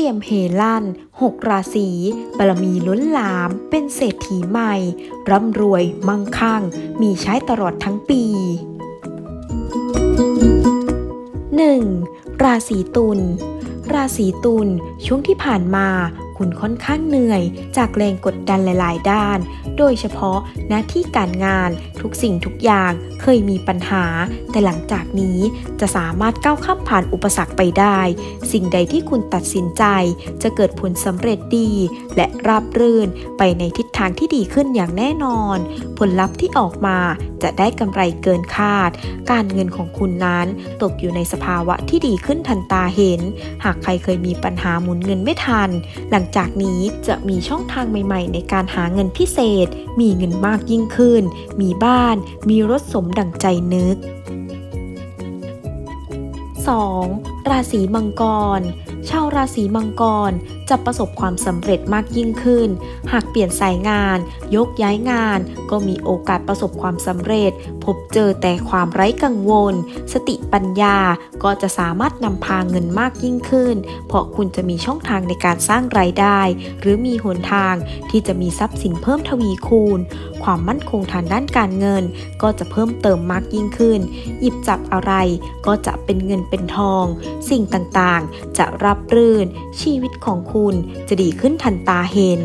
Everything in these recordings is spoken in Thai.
ตรียมเฮลั่นหกราศีบารมีล้นหลาม เป็นเศรษฐีใหม่ ร่ำรวย มั่งคั่ง มีใช้ตลอดทั้งปี 1. ราศีตุล ราศีตุลช่วงที่ผ่านมา คุณค่อนข้างเหนื่อย จากแรงกดดันหลาย ๆ ด้าน โดยเฉพาะหน้าที่การงานทุกสิ่งทุกอย่างเคยมีปัญหา แต่หลังจากนี้จะสามารถก้าวข้ามผ่านอุปสรรคไปได้ สิ่งใดที่คุณตัดสินใจ จะเกิดผลสำเร็จดี และราบรื่นไปในทิศทางที่ดีขึ้นอย่างแน่นอน ผลลัพธ์ที่ออกมาจะได้กำไรเกินคาด การเงินของคุณนั้นตกอยู่ในสภาวะที่ดีขึ้นทันตาเห็น หากใครเคยมีปัญหาหมุนเงินไม่ทัน หลังจากนี้จะมีช่องทางใหม่ ๆ ในการหาเงินพิเศษมีเงินมากยิ่งขึ้น มีบ้าน มีรถสมดั่งใจนึก 2. ราศีมังกร ชาวราศีมังกรจะประสบความสำเร็จมากยิ่งขึ้น หากเปลี่ยนสายงาน ยกย้ายงาน ก็มีโอกาสประสบความสำเร็จ บเจอแต่ความไร้กังวล สติปัญญาก็จะสามารถนำพาเงินมากยิ่งขึ้น เพราะคุณจะมีช่องทางในการสร้างรายได้ หรือมีหนทางที่จะมีทรัพย์สินเพิ่มทวีคูณ ความมั่นคงทางด้านการเงิน ก็จะเพิ่มเติมมากยิ่งขึ้น หยิบจับอะไรก็จะเป็นเงินเป็นทอง สิ่งต่างๆ จะรับรื่น ชีวิตของคุณจะดีขึ้นทันตาเห็น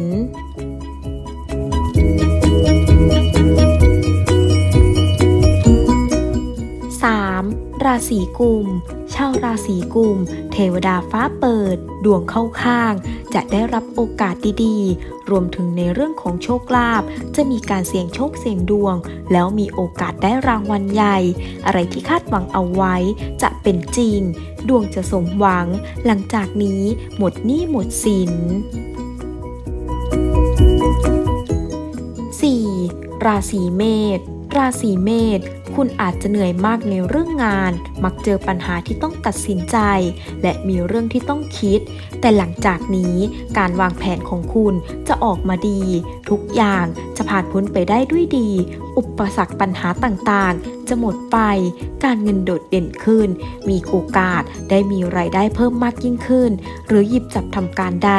3. ราศีกุม ชาวราศีกุม เทวดาฟ้าเปิด ดวงเข้าข้าง จะได้รับโอกาสดีๆ รวมถึงในเรื่องของโชคลาภจะมีการเสี่ยงโชคเสี่ยงดวง แล้วมีโอกาสได้รางวัลใหญ่ อะไรที่คาดหวังเอาไว้จะเป็นจริง ดวงจะสมหวัง หลังจากนี้หมดหนี้หมดสิน 4. ราศีเมษราศีเมษ คุณอาจจะเหนื่อยมากในเรื่องงาน มักเจอปัญหาที่ต้องตัดสินใจ และมีเรื่องที่ต้องคิด แต่หลังจากนี้การวางแผนของคุณจะออกมาดี ทุกอย่างจะผ่านพ้นไปได้ด้วยดี อุปสรรคปัญหาต่างๆ จะหมดไป การเงินโดดเด่นขึ้น มีโอกาสได้มีรายได้เพิ่มมากยิ่งขึ้น หรือหยิบจับทำการใด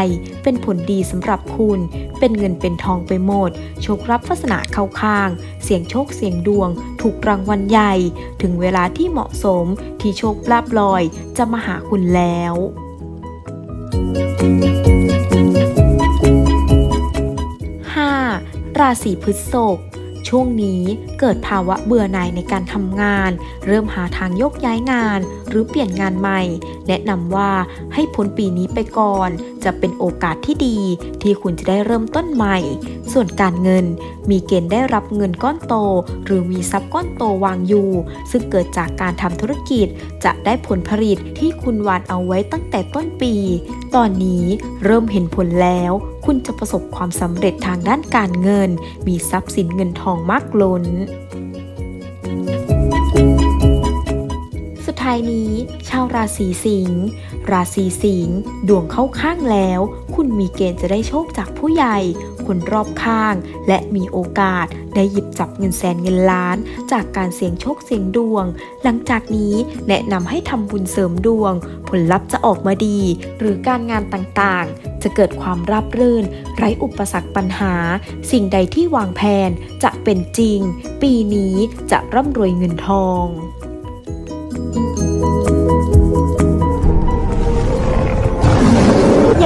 เป็นผลดีสำหรับคุณ เป็นเงินเป็นทองไปหมด โชครับลักษณะเข้าข้าง เสียงโชคเสียงดวง ถูกรางวัลใหญ่ ถึงเวลาที่เหมาะสมที่โชคลาบลอยจะมาหาคุณแล้ว 5. ราศีพฤษภ ช่วงนี้เกิดภาวะเบื่อหน่ายในการทำงาน เริ่มหาทางยกย้ายงาน หรือเปลี่ยนงานใหม่ แนะนำว่าให้พ้นปีนี้ไปก่อน จะเป็นโอกาสที่ดีที่คุณจะได้เริ่มต้นใหม่ ส่วนการเงิน มีเกณฑ์ได้รับเงินก้อนโต หรือมีทรัพย์ก้อนโตวางอยู่ ซึ่งเกิดจากการทำธุรกิจ จะได้ผลผลิตที่คุณวานเอาไว้ตั้งแต่ต้นปี ตอนนี้เริ่มเห็นผลแล้วคุณจะประสบความสำเร็จทางด้านการเงิน มีทรัพย์สินเงินทองมากล้น ท้ายนี้ ชาวราศีสิงห์ราศีสิงห์ดวงเข้าข้างแล้ว คุณมีเกณฑ์จะได้โชคจากผู้ใหญ่ คนรอบข้าง และมีโอกาสได้หยิบจับเงินแสนเงินล้าน จากการเสี่ยงโชคเสี่ยงดวง หลังจากนี้แนะนำให้ทำบุญเสริมดวง ผลลัพธ์จะออกมาดี หรือการงานต่างๆ จะเกิดความราบรื่น ไร้อุปสรรคปัญหา สิ่งใดที่วางแผนจะเป็นจริง ปีนี้จะร่ำรวยเงินทอง